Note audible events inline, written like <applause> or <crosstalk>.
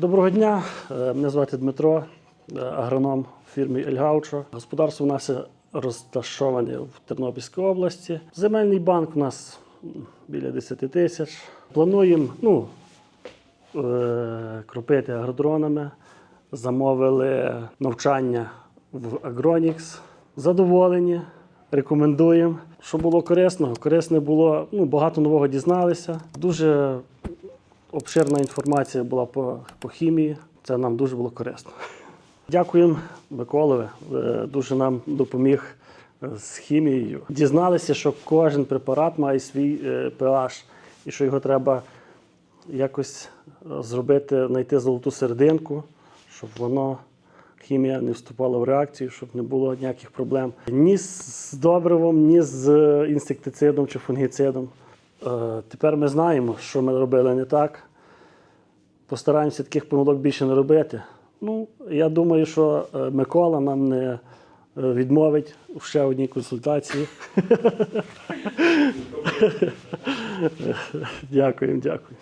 Доброго дня, Е, мене звати Дмитро, е, агроном фірми Ельгаучо. Господарство у нас розташоване в Тернопільській області. Земельний банк у нас біля 10 тисяч. Плануємо ну, е, кропити агродронами. Замовили навчання в Агронікс. Задоволені, рекомендуємо. Що було корисно? Корисне було, ну, багато нового дізналися. Дуже обширна інформація була по, по хімії. Це нам дуже було корисно. Дякуємо Миколові. е, Дуже нам допоміг е, з хімією. Дізналися, що кожен препарат має свій е, pH і що його треба якось зробити, знайти золоту серединку, щоб воно. Хімія не вступала в реакцію, щоб не було ніяких проблем ні з добривом, ні з інсектицидом чи фунгіцидом. Е, Тепер ми знаємо, що ми робили не так. Постараємося таких помилок більше не робити. Ну, я думаю, що е, Микола нам не е, відмовить в ще одній консультації. <laughs> Дякуємо, дякую.